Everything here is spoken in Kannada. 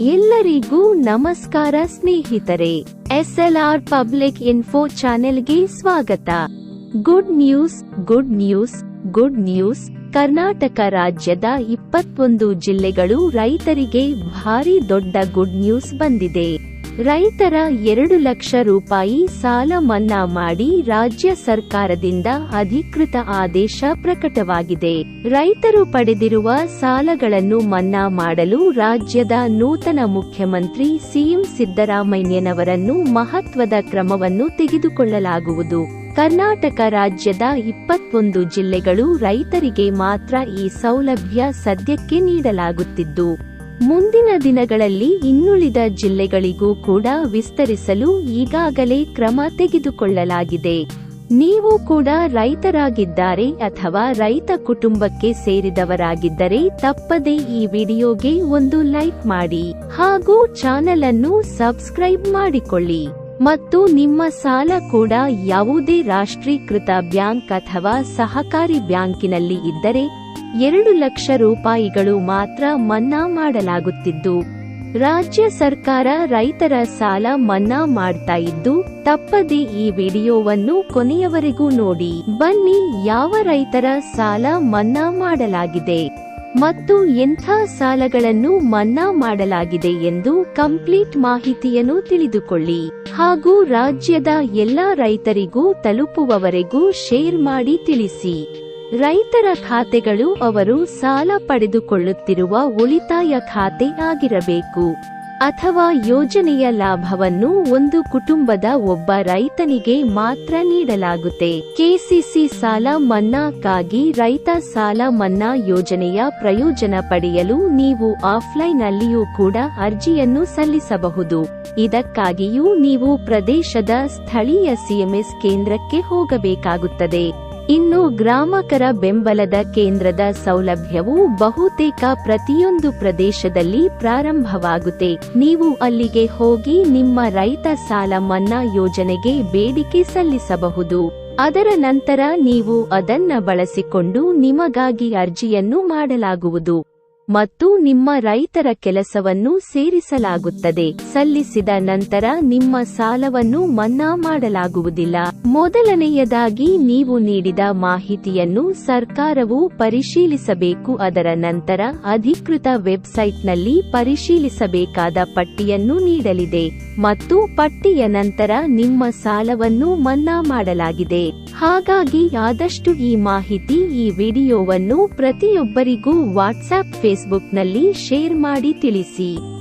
ಎಲ್ಲರಿಗೂ ನಮಸ್ಕಾರ ಸ್ನೇಹಿತರೆ, ಎಸ್ಎಲ್ಆರ್ ಪಬ್ಲಿಕ್ ಇನ್ಫೋ ಚಾನೆಲ್ಗೆ ಸ್ವಾಗತ. Good news good news good news. Karnataka ರಾಜ್ಯದ ಇಪ್ಪತ್ತೊಂದು ಜಿಲ್ಲೆಗಳು ರೈತರಿಗೆ ಭಾರಿ ದೊಡ್ಡ ಗುಡ್ ನ್ಯೂಸ್ ಬಂದಿದೆ. ರೈತರ ಎರಡು ಲಕ್ಷ ರೂಪಾಯಿ ಸಾಲ ಮನ್ನಾ ಮಾಡಿ ರಾಜ್ಯ ಸರ್ಕಾರದಿಂದ ಅಧಿಕೃತ ಆದೇಶ ಪ್ರಕಟವಾಗಿದೆ. ರೈತರು ಪಡೆದಿರುವ ಸಾಲಗಳನ್ನು ಮನ್ನಾ ಮಾಡಲು ರಾಜ್ಯದ ನೂತನ ಮುಖ್ಯಮಂತ್ರಿ ಸಿಎಂ ಸಿದ್ದರಾಮಯ್ಯನವರನ್ನು ಮಹತ್ವದ ಕ್ರಮವನ್ನು ತೆಗೆದುಕೊಳ್ಳಲಾಗುವುದು. ಕರ್ನಾಟಕ ರಾಜ್ಯದ ಇಪ್ಪತ್ತೊಂದು ಜಿಲ್ಲೆಗಳು ರೈತರಿಗೆ ಮಾತ್ರ ಈ ಸೌಲಭ್ಯ ಸದ್ಯಕ್ಕೆ ನೀಡಲಾಗುತ್ತಿದ್ದು. ಮುಂದಿನ ದಿನಗಳಲ್ಲಿ ಇನ್ನುಳಿದ ಜಿಲ್ಲೆಗಳಿಗೂ ಕೂಡ ವಿಸ್ತರಿಸಲು ಈಗಾಗಲೇ ಕ್ರಮ ತೆಗೆದುಕೊಳ್ಳಲಾಗಿದೆ. ನೀವು ಕೂಡ ರೈತರಾಗಿದ್ದಾರೆ ಅಥವಾ ರೈತ ಕುಟುಂಬಕ್ಕೆ ಸೇರಿದವರಾಗಿದ್ದರೆ ತಪ್ಪದೆ ಈ ವಿಡಿಯೋಗೆ ಒಂದು ಲೈಕ್ ಮಾಡಿ ಹಾಗೂ ಚಾನೆಲ್ ಅನ್ನು ಸಬ್ಸ್ಕ್ರೈಬ್ ಮಾಡಿಕೊಳ್ಳಿ. ಮತ್ತು ನಿಮ್ಮ ಸಾಲ ಕೂಡ ಯಾವುದೇ ರಾಷ್ಟ್ರೀಕೃತ ಬ್ಯಾಂಕ್ ಅಥವಾ ಸಹಕಾರಿ ಬ್ಯಾಂಕಿನಲ್ಲಿ ಇದ್ದರೆ ಎರಡು ಲಕ್ಷ ರೂಪಾಯಿಗಳು ಮಾತ್ರ ಮನ್ನಾ ಮಾಡಲಾಗುತ್ತಿದ್ದು, ರಾಜ್ಯ ಸರ್ಕಾರ ರೈತರ ಸಾಲ ಮನ್ನಾ ಮಾಡ್ತಾ ಇದ್ದು, ತಪ್ಪದೆ ಈ ವಿಡಿಯೋವನ್ನು ಕೊನೆಯವರೆಗೂ ನೋಡಿ. ಬನ್ನಿ, ಯಾವ ರೈತರ ಸಾಲ ಮನ್ನಾ ಮಾಡಲಾಗಿದೆ ಮತ್ತು ಎಂಥ ಸಾಲಗಳನ್ನು ಮನ್ನಾ ಮಾಡಲಾಗಿದೆ ಎಂದು ಕಂಪ್ಲೀಟ್ ಮಾಹಿತಿಯನ್ನು ತಿಳಿದುಕೊಳ್ಳಿ. ಹಾಗೂ ರಾಜ್ಯದ ಎಲ್ಲಾ ರೈತರಿಗೂ ತಲುಪುವವರೆಗೂ ಶೇರ್ ಮಾಡಿ ತಿಳಿಸಿ. ರೈತರ ಖಾತೆಗಳು ಅವರು ಸಾಲ ಪಡೆದುಕೊಳ್ಳುತ್ತಿರುವ ಉಳಿತಾಯ ಖಾತೆ ಆಗಿರಬೇಕು. ಅಥವಾ ಯೋಜನೆಯ ಲಾಭವನ್ನು ಒಂದು ಕುಟುಂಬದ ಒಬ್ಬ ರೈತನಿಗೆ ಮಾತ್ರ ನೀಡಲಾಗುತ್ತೆ. ಕೆಸಿಸಿ ಸಾಲ ಮನ್ನಾಕ್ಕಾಗಿ ರೈತ ಸಾಲ ಮನ್ನಾ ಯೋಜನೆಯ ಪ್ರಯೋಜನ ಪಡೆಯಲು ನೀವು ಆಫ್ಲೈನ್ನಲ್ಲಿಯೂ ಕೂಡ ಅರ್ಜಿಯನ್ನು ಸಲ್ಲಿಸಬಹುದು. ಇದಕ್ಕಾಗಿಯೂ ನೀವು ಪ್ರದೇಶದ ಸ್ಥಳೀಯ ಸಿಎಂಎಸ್ ಕೇಂದ್ರಕ್ಕೆ ಹೋಗಬೇಕಾಗುತ್ತದೆ. ಇನ್ನು ಗ್ರಾಮಕರ ಬೆಂಬಲದ ಕೇಂದ್ರದ ಸೌಲಭ್ಯವು ಬಹುತೇಕ ಪ್ರತಿಯೊಂದು ಪ್ರದೇಶದಲ್ಲಿ ಪ್ರಾರಂಭವಾಗುತ್ತೆ. ನೀವು ಅಲ್ಲಿಗೆ ಹೋಗಿ ನಿಮ್ಮ ರೈತ ಸಾಲ ಮನ್ನಾ ಯೋಜನೆಗೆ ಬೇಡಿಕೆ ಸಲ್ಲಿಸಬಹುದು. ಅದರ ನಂತರ ನೀವು ಅದನ್ನ ಬಳಸಿಕೊಂಡು ನಿಮಗಾಗಿ ಅರ್ಜಿಯನ್ನು ಮಾಡಲಾಗುವುದು. ಮತ್ತು ನಿಮ್ಮ ರೈತರ ಕೆಲಸವನ್ನು ಸೇರಿಸಲಾಗುತ್ತದೆ. ಸಲ್ಲಿಸಿದ ನಂತರ ನಿಮ್ಮ ಸಾಲವನ್ನು ಮನ್ನಾ ಮಾಡಲಾಗುವುದಿಲ್ಲ. ಮೊದಲನೆಯದಾಗಿ ನೀವು ನೀಡಿದ ಮಾಹಿತಿಯನ್ನು ಸರ್ಕಾರವು ಪರಿಶೀಲಿಸಬೇಕು. ಅದರ ನಂತರ ಅಧಿಕೃತ ವೆಬ್ಸೈಟ್ನಲ್ಲಿ ಪರಿಶೀಲಿಸಬೇಕಾದ ಪಟ್ಟಿಯನ್ನು ನೀಡಲಿದೆ ಮತ್ತು ಪಟ್ಟಿಯ ನಂತರ ನಿಮ್ಮ ಸಾಲವನ್ನು ಮನ್ನಾ ಮಾಡಲಾಗಿದೆ. ಹಾಗಾಗಿ ಆದಷ್ಟು ಈ ಮಾಹಿತಿ ಈ ವಿಡಿಯೋವನ್ನು ಪ್ರತಿಯೊಬ್ಬರಿಗೂ ವಾಟ್ಸ್ಆಪ್ ಫೇಸ್ಬುಕ್ನಲ್ಲಿ ಶೇರ್ ಮಾಡಿ ತಿಳಿಸಿ.